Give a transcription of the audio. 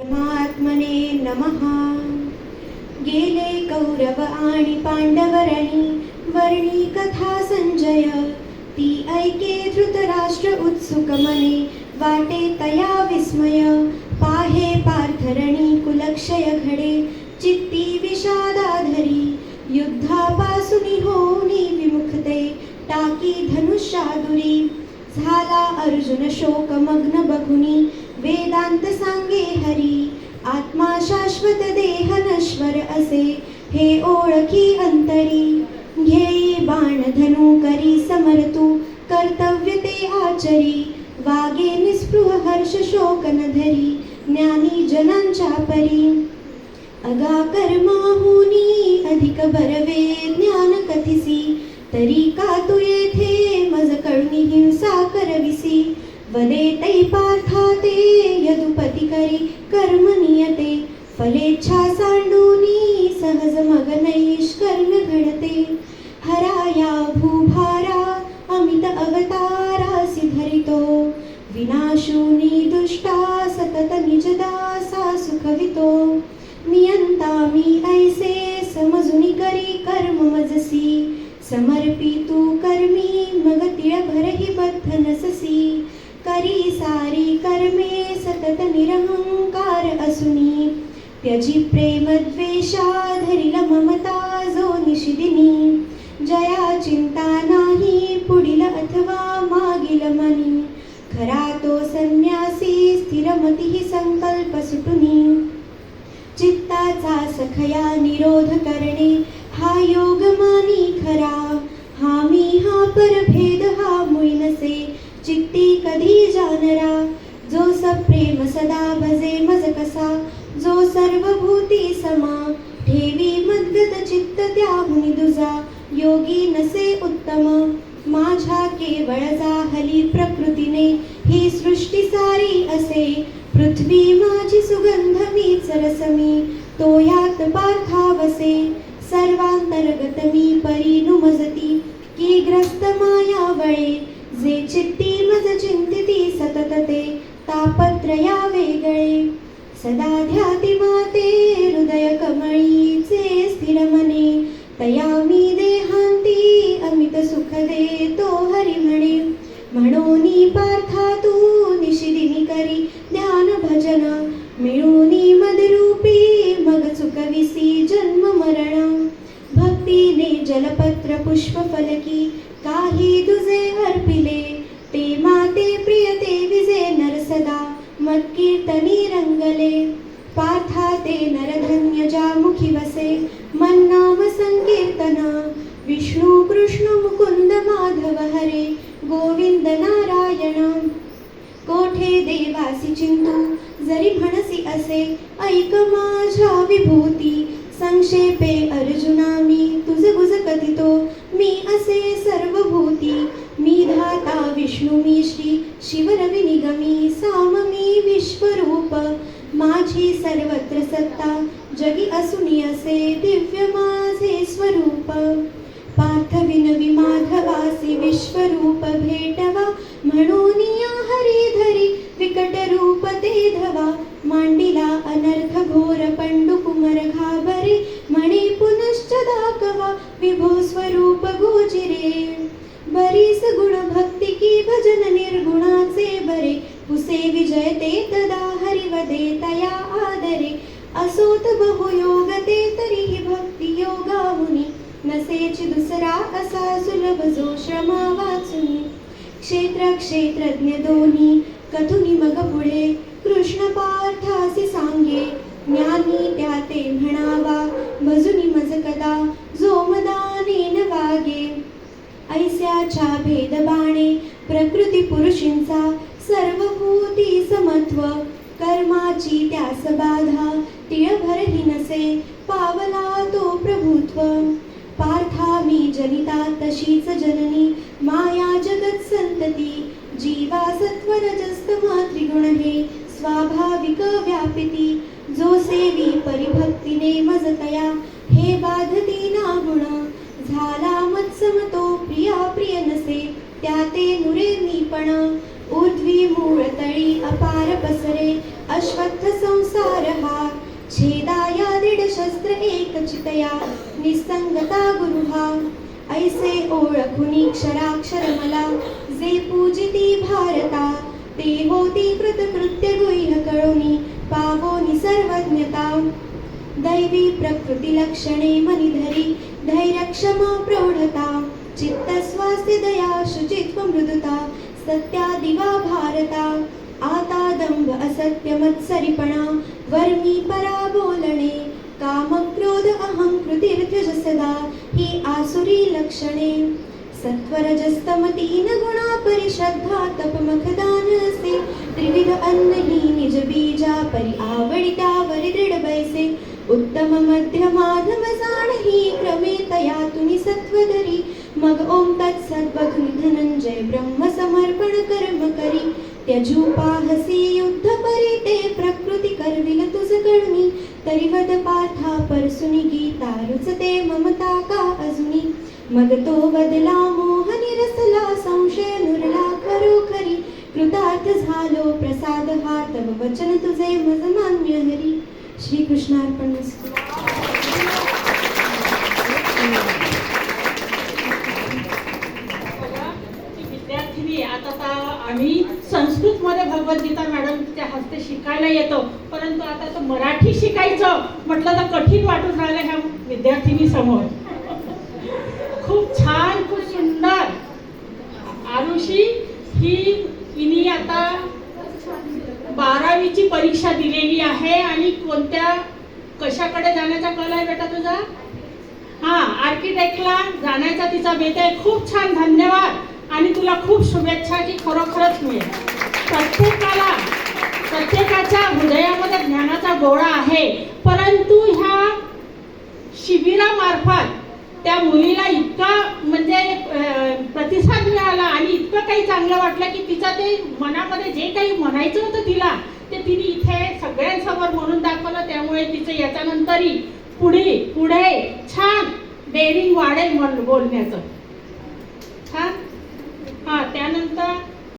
परमात्मने नमः. गेले कौरव आणि पांडवरणी वर्णी कथा संजय. ती ऐके धृतराष्ट्र उत्सुक मने वाटे तया विस्मय. पाहे पार्थरणी कुलक्षय घडे चित्ती विषादाधरी. युद्धापासुनी होनी विमुखते टाकी धनुष्यादुरी झाला अर्जुन शोकमग्न बघुनी हरी. आत्मा शाश्वत देह नश्वर असे. हे ओळखी अंतरी. घेई बाण धनु करी समर्तू. कर्तव्य ते आचरी. वागे निस्पृह हर्ष शोक न धरी. ज्ञानी जनांच्या परी. अगा कर्माहुनी अधिक बरवे ज्ञान कथिसी. तरी का तू येथे? मज कळणी हिंसा करविसी. वने तै पार्थाते ते करी कर्म नियते। फलेच्छा सांडूनी सहज मग नैष्कर्म घडते। हराया भूभारा अमित अवतारा धरितो विनाशूनी दुष्टा सतत निजदासा सुखवितो। नियंता मी ऐसे समजुनी करी कर्म मजसी। समर्पी तू कर्मी मग तिळ भरही बद्ध नससी। करी सारी कर्मे सतत निरहंकार असुनी। त्यजी प्रेम द्वेषा धरिल ममता जो निशिदिनी जया चिंता नाही पुढील अथवा मागील मनी। खरा तो संन्यासी स्थिरमती संकल्प सुटुनी। चित्ताचा सखया निरोध करणे हा योग मानी खरा। हा मी हा परभेद चित्ती कधी जानरा जो सप्रेम सदा भजे मज कसा? जो सर्व भूती समा ठेवी मद्गत चित्त त्याहुनी दुजा. योगी नसे उत्तम माझ्या केवळ जाहली प्रकृतीने. ही सृष्टी सारी असे पृथ्वी माझी सुगंध मी रसमी तो यात पार्थावसे सर्वांतर्गत मी परी नुमजती. की ग्रस्त माया वळे जे चित्ती मज चिंतिती सतत ते तापत्रया वेगळे. सदा ध्याती माते हृदय कमळीचे स्थिर मने तया मी देहांती अमित सुख देतो हरि म्हणे म्हणून पार्था तू निशिदिनी करी ध्यान भजन मिळून मदरूपी मग चुकविसी जन्म मरण. जलपत्र पुष्प फलकी काही तुझे अर्पिले. ते माते प्रियते विजे नरसदा मत कीर्तनी रंगले. पाथा ते नरधन्य ज्या मुखी वसे मन नाम संकीर्तन. विष्णू कृष्ण मुकुंद माधव हरे गोविंद नारायण. कोठे देवासी चिंतू जरी म्हणसी असे ऐक माझ्या विभूती. संक्षेपे अर्जुना मी तुझ गुज कथितो मी असे सर्व भूती मी धाता विष्णू मी श्री शिवरवि निगमी. साम मी विश्वरूप. माझी सर्वत्र सत्ता जगी असुनी असे दिव्य माझे स्वरूप. पार्थ विनवी माधवासी विश्वरूप भेटवा. म्हणून या हरिधरी विकट रूप ते धवा. मांडिला अनर्थ घोर पंडू कुमर आणि पुनश्च दाखवा विभो स्वरूप गोजिरे बरीस गुण भक्ती की भजन निर्गुणाचे बरे. पुसे विजयते तदा हरिवदे तया आदरे. असोत बहुयोग ते तरीही भक्ती योगाहुनी नसेची दुसरा असा सुलभ जो श्रमा वाचुनी. क्षेत्र क्षेत्रज्ञ दोन्ही कथुनी मग पुढे. कृष्ण पार्थासी सांगे ज्ञानी त्या ते म्हणावा. कदा जो वागे ऐस्याच्या भेदबाणे प्रकृती पुरुषींचा सर्वभूती समत्व कर्माची त्यास बाधा तिळभरही नसे पावला तो प्रभुत्व पार्था मी जनिता तशीच जननी माया जगत संतती जीवा सत्वरजस्तमा त्रिगुण हे स्वाभाविक व्यापिती जो सेवी परिभक्तीने मजतया हे बाधती ना गुण. झाला मत्सम तो प्रिया प्रिय नसे. त्या ते नुरे मीपण ऊर्ध्वी मूळ तळी अपार पसरे. अश्वत्थ संसार हा. छेदाया दृढ शस्त्र एकचितया निसंगता गुरुहा ऐसे ओळखुनी क्षराक्षर मला. जे पूजिती भारता. ते होती कृतकृत्य गुह्य कळोनी पावोनी सर्वज्ञता. दैवी प्रकृती लक्षणे मनिधरी धैर्य क्षमा प्रौढता चित्त स्वास्थ्य दया शुचित्व मृदुता सत्या दिवा भारता आता दंभ असत्य मत्सरीपणा वर्मी परा बोलणे काम क्रोध अहंकृतीर्थ्य सदा ही आसुरी लक्षणे। सत्वरजस्तम तीन गुणा परिश्रद्धा तपमखदान असे त्रिविध अन्न ही निज बीजा परी आवडिता त्यावरी दृढ बैसे। उत्तम मध्य माधव जाण क्रमे तया तुनी सत्वधरी मग ओम तत्सद्वधुनी धनंजय ब्रह्म समर्पण कर्म करी त्यजू पाहसी युद्ध परी ते प्रकृती करविल तुझ कळणी तरी वद पार्था परसुनी गीता रुचते ममता का अजुनी। मग तो बदला मोह निरसला संशय नुरला खरोखरी। कृतार्थ झालो प्रसाद हा तव वचन तुझे मज मान्य हरी। श्री कृष्णार्पण ती विद्यार्थिनी आता आम्ही संस्कृत मध्ये भगवद्गीता मॅडमच्या हस्ते शिकायला येतो. परंतु आता तर मराठी शिकायचं म्हटलं तर कठीण वाटून राहिलं ह्या विद्यार्थिनी समोर. खूप छान खूप सुंदर. आरुषी ही इनी आता बारावीची परीक्षा दिलेली आहे आणि कोणत्या कशाकडे जाण्याचा कल आहे बेटा तुझा? हा आर्किटेक्टला जाण्याचा तिचा बेत आहे. खूप छान धन्यवाद. आणि तुला खूप शुभेच्छा की खरोखरच मिळेल. प्रत्येकाला प्रत्येकाच्या हृदयामध्ये ज्ञानाचा गोळा आहे. परंतु ह्या शिबिरामार्फत त्या मुलीला इतका म्हणजे प्रतिसाद मिळाला आणि इतकं काही चांगलं वाटलं की तिचं ते मनामध्ये जे काही म्हणायचं होतं तिला ते तिने इथे सगळ्यांसमोर म्हणून दाखवलं. त्यामुळे तिचं याच्यानंतरही पुढे पुढे छान डेअरिंग वाढेल म्हणून बोलण्याचं. हां? हा त्यानंतर